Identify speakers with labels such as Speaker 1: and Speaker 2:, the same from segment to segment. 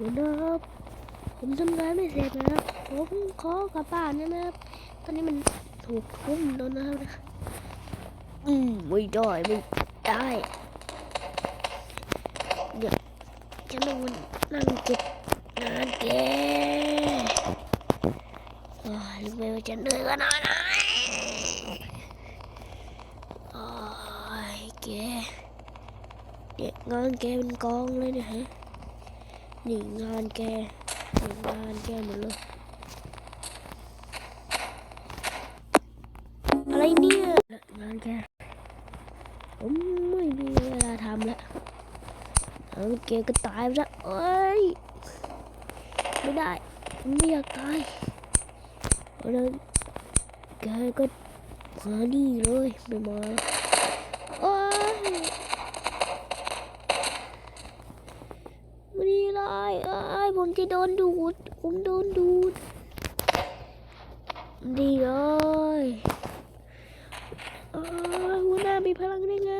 Speaker 1: คุณนะครับผมทำงานไม่เสร็จนะครับ ผมขอกลับบ้านนะครับ ตอนนี้มันถูกทุ่มแล้วนะครับ อืมไม่ได้ไม่ได้เดี๋ยวฉันต้องนั่งเก็บงานแกโอ้ยรู้ไหมว่าจะเหนื่อยขนาดไหนโอ้ยแกเด็กงานแกเป็นกองเลยเนี่ยฮะ นี่งานแกนี่งานแกหมดเลยอะไรเนี่ยงานแกผมไม่มีเวลาทำแล้วเอาแกก็ตายไปซะเอ้ยไม่ได้ผมไม่อยากตายเพราะฉะนั้นแกก็มานี่เลยไม่มาโอ้ย ไม่ได้ไรเอ้ยผมจะ โดนดูด ผมโดนดูด ดีเลยอ้ยหัวหน้ามีพลังได้ไง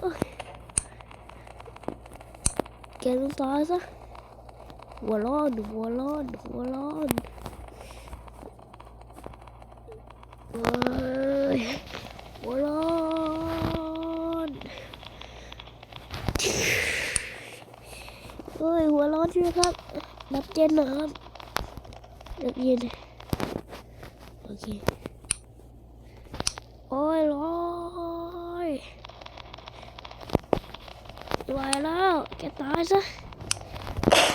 Speaker 1: เอ้ยแกต้องตาซะหัวร้อนหัวร้อนหัวร้อนเอ้ยหัวร้อน เฮ้ ยหัวร้อนใช่ไหมครับ รับเจนหน่อยครับรับเย็นโอเค โอ้ยร้อยไม่ไหวแล้วแกตายซะ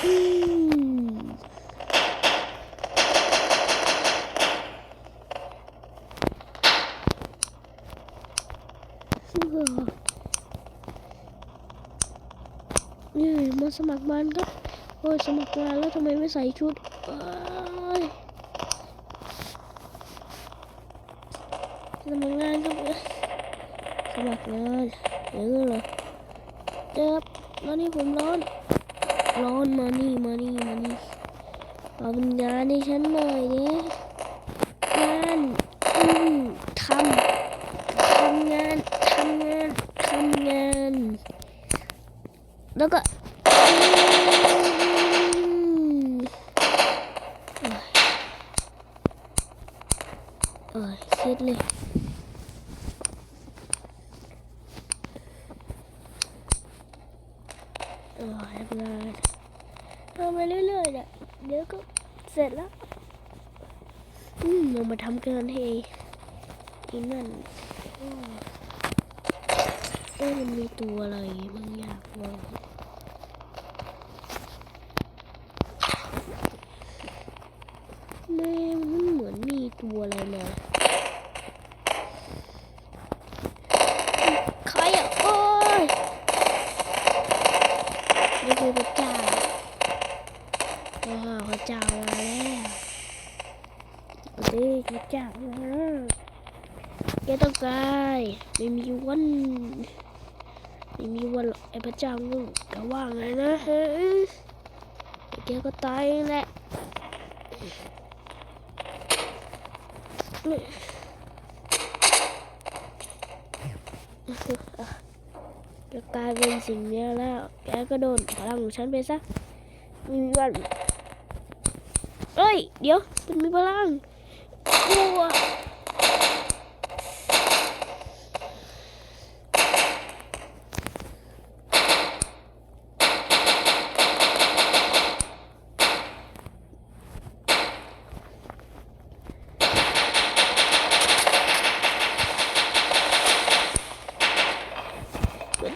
Speaker 1: อืมนี่มาสมัครงานครับ โอ้ยสมัครงานแล้วทำไมไม่ใส่ชุดเอ้ยสมัครงานครับสมัครงานอย่างนี้เหรอเจ็บตอนนี้ผมร้อน ร้อนมานี่มานี่มานี่เอาเป็นงานให้ฉันหน่อยเนี่ยงานอืมทำทำงานทำงานทำงาน แล้วก็อืมเอ้ยเครียดเลยเออทำงานทำไปเรื่อยๆเนี่ยเดี๋ยวก็เสร็จแล้ว อืมเรามาทำกันให้ อีนั่นเอ้มันมีตัวอะไรบางอย่างวางแม่มันเหมือนมีตัวอะไรมาใครอะโอ้ยนี่คือพระเจ้าว้าวพระเจ้ามาแล้วนี่พระเจ้ามา กต้องกายไม่มีวันไม่มีวันหรอกไอ้พระเจ้างูแกว่าไงนะเฮ้ยแกก็ตายแหละจะกลายเป็นสิ่งนี้แล้ว แกก็โดนพลังของฉันไปซะไม่มีวันเอ้ย เดี๋ยวมันมีพลังกลัว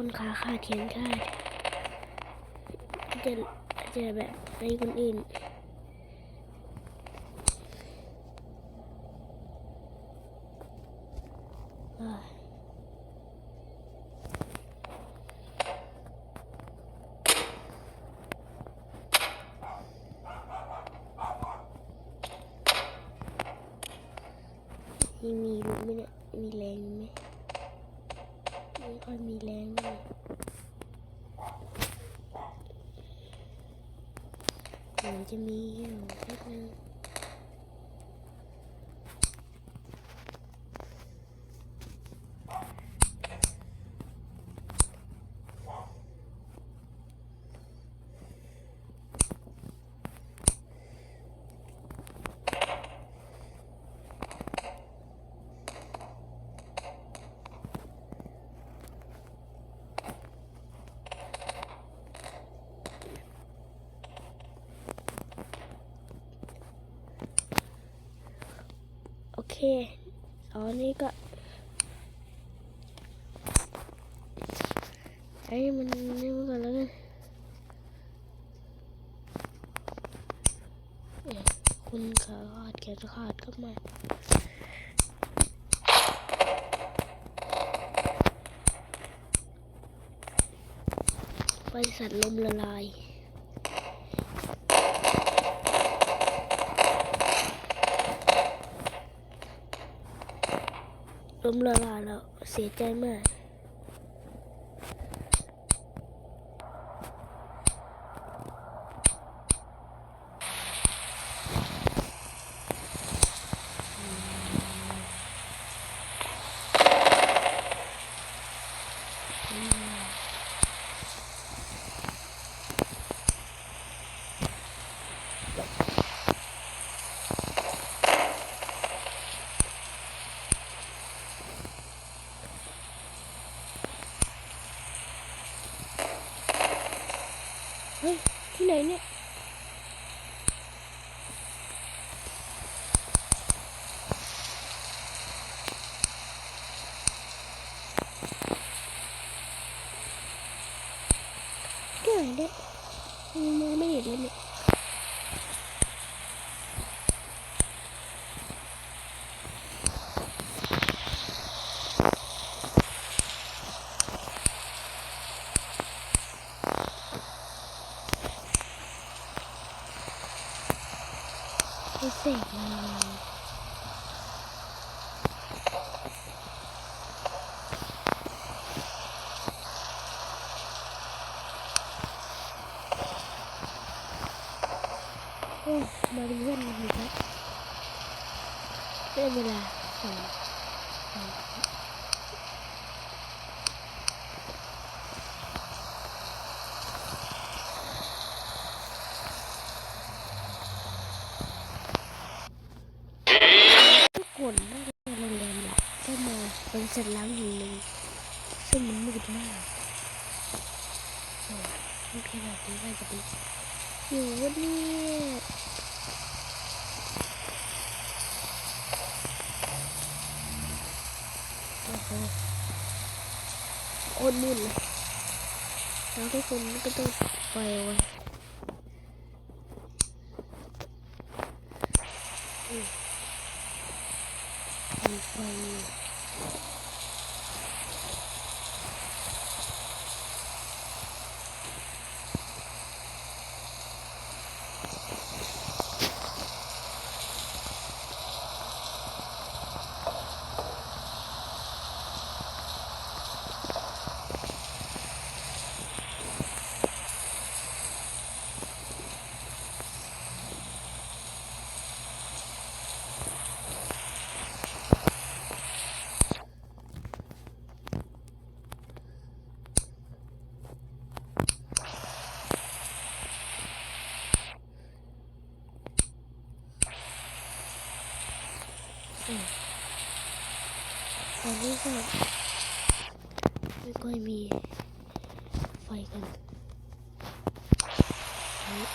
Speaker 1: คนขาขาดแขนขาดจะจะแบบในคนอื่นอ่านี่มีลูกไหมเนี่ย มีแรงไหมไม่ค่อยมีแรงเลยเดี๋ยวจะมีอยู่นิดนึงโอ เคตอนนี้ก็ไอ้มันนี่มันก่อนแล้วกันเนี่ยคุณขาขาดแขนขาดก็มาบริษัทลมละลาย ล้มละลายแล้วเสียใจมาก เฮ้ยที่ไหนเนี่ย ที่ไหนเนี่ยมองไม่เห็นเลยเนี่ย ไม่เสกเลยโอ้ มาเป็นเพื่อนกันอีกแล้วได้เวลาสองทุกคนได้โรงแรมหลักก็มาเป็นสัตว์ล้างแห่งหนึ่งซึ่งมันมืดมากโอ้มืดขนาดนี้ใครจะไปอยู่วะเนี่ โคตรมืดเลยแล้วทุกคนก็ต้องไปไว้ ตอนนี้ก็ไม่ค่อยมีไฟกันเฮ้ย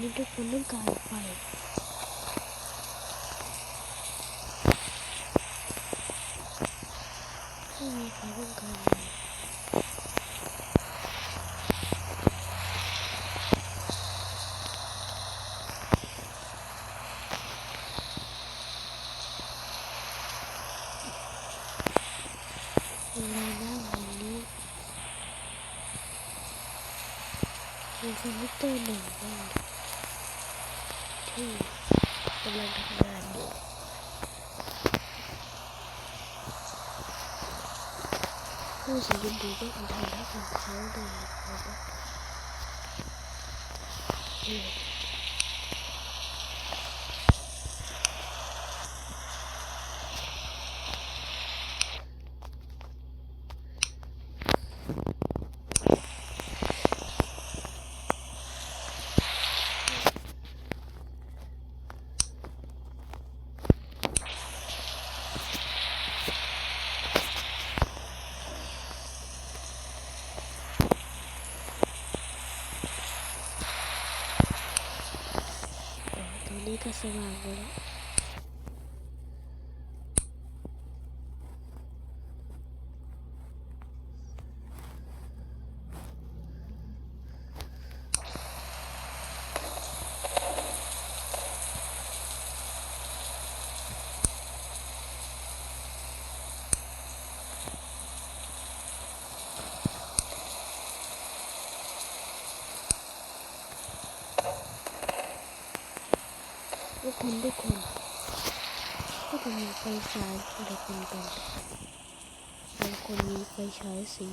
Speaker 1: นี้ทุกคนต้องการไฟไม่มีใครต้องการเลยเวลาหน้าวันนี้มีคอมพิวเตอร์หนึ่งบ้างที่กำลังทำงานอยู่ ผู้สียินดีก็เป็นทางทักของเขาเลยนะครับนี่ อ๋ อตรงนี้ก็สว่างหมดแล้ว ทุกคนทุกคนก็จะมีไฟฉายอะไรกันกันบางคนมีไฟฉายสี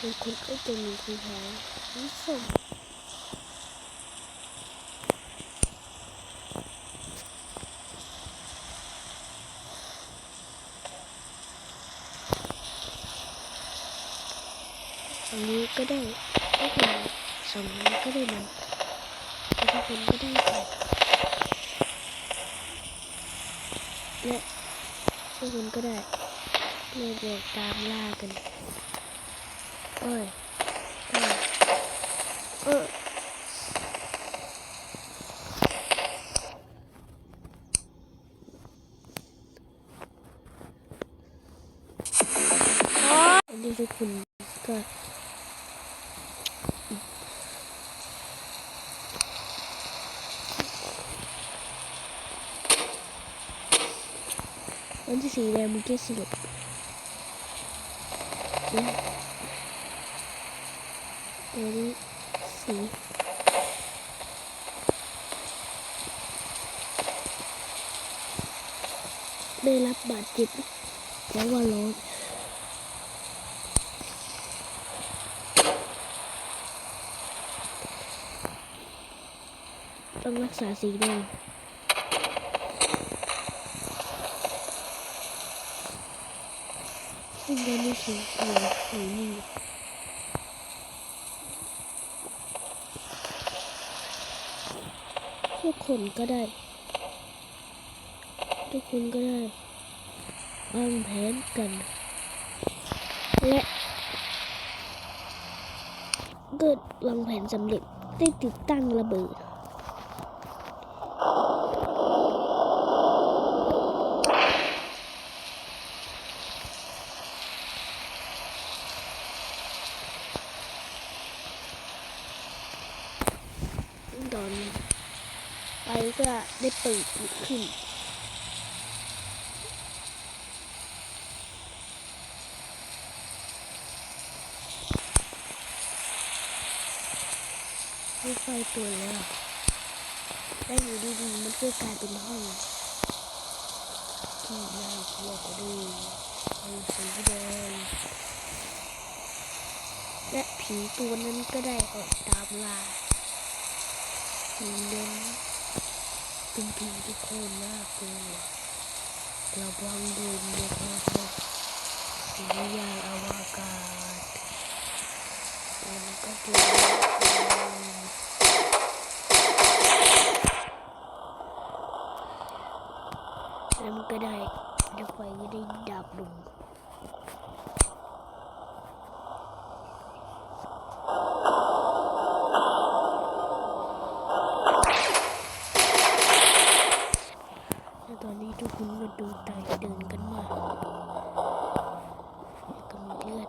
Speaker 1: บางคนก็จะมีไฟฉายสีส้มอันนี้ก็ได้ก็คือ สองอันนี้ก็ได้นะแล้วทุกคนก็ได้ไปและทุกคนก็ได้เลยเดินตามล่ากันโอ้ยโอ้ยเอออันนี้ทุกคน ก็อันที่สีแดงมันแค่สลบและตัวนี้สีได้รับบาดเจ็บเพราะว่าร้อนต้องรักษาสีแดง ซึ่งตอนนี้ สีเขียวสีนี่ทุกคนก็ได้ ทุกคนก็ได้วางแผนกัน และเกิดวางแผนสำเร็จได้ติดตั้งระเบิด ตอนไปก็ได้เปิดขึ้นมีไฟตัวแล้วแล้วอยู่ดีๆมันก็กลายเป็นห้องที่น่ากลัวกว่าเดิมเอาสีแดงและผีตัวนั้นก็ได้ออกตามล่า ผีเน้นเป็นผีที่โคตรน่ากลัวระวังโดนนะครับสียางอวกาศมันก็ดูน่ากลัวแล้วมันก็ได้เดี๋ยวไฟก็ได้ดับลง ทุกคนก็ดูตายเดินกันมาก็มีเลือด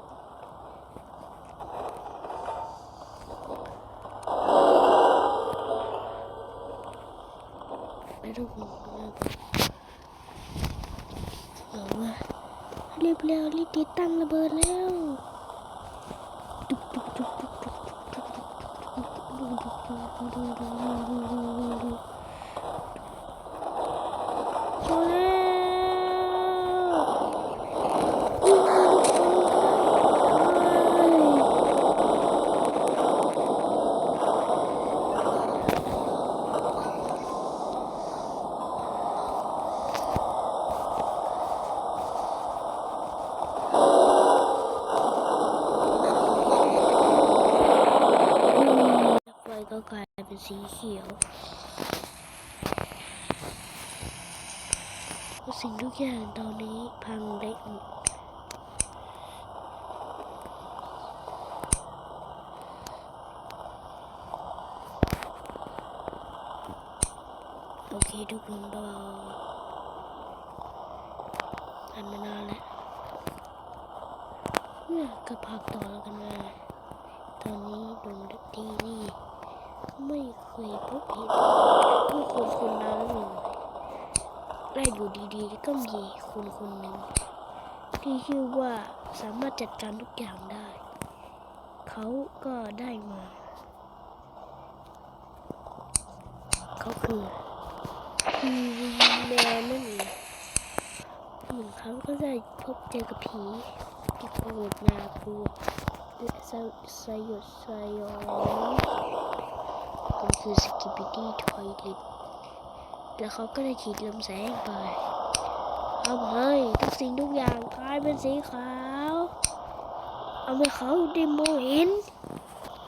Speaker 1: ไม่ต้องห่วงนะบอกว่ารีบแล้วรีบติดตั้งระเบิดแล้วดุกดุกดุกดุกดุกดุกดุกดุกดุกพอแล้วไฟก็กลายเป็น สีเขียวทุกสิ่งทุกอย่างตอนนี้พังเละหมดโอเคทุกคนเบาอันมานานแล้วเนี่ยก็พักต่อแล้วกันนะตอนนี้ดวงดดีนี่ ไม่เคยพบเห็นผู้คนคนนั้นเลยและอยู่ดีๆ ก็มีคนคนหนึ่ง ที่ชื่อว่าสามารถจัดการทุกอย่างได้ เขาก็ได้มา เขาคือพีแมนนั่นเองหนึ่งเขาก็ได้พบเจอกับผีที่โกรธน่ากลัวและสยสยดสยอง มันคือสกิปปี้ทอยลิตแล้วเขาก็ได้ฉีดลำแสงไปทำให้ทุกสิ่งทุกอย่างกลายเป็นสีขาว เอาให้เขาได้มองเห็น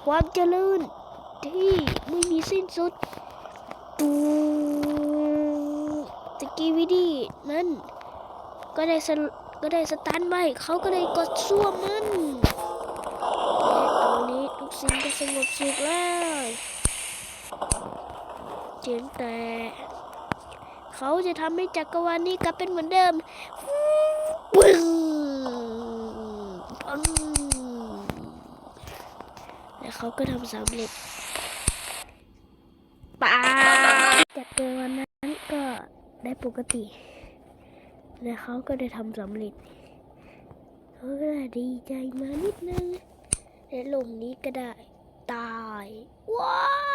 Speaker 1: ความเจริญที่ไม่มีสิ้นสุดตูตะกี้วิดีนั้นก็ได้สก็ได้สตันไปเขาก็ได้กดซ่วมมันและตอนนี้ทุกสิ่งก็สงบสุขแล้ว เจียงแต่เขาจะทำให้จักรวาลนี้กลับเป็นเหมือนเดิมปึ้งปังและเขาก็ทำสำเร็จปาจักรวาลนั้นก็ได้ปกติ และเขาก็ได้ทำสำเร็จเขาก็ได้ดีใจมานิดนึงและลมนี้ก็ได้ตาย ว้า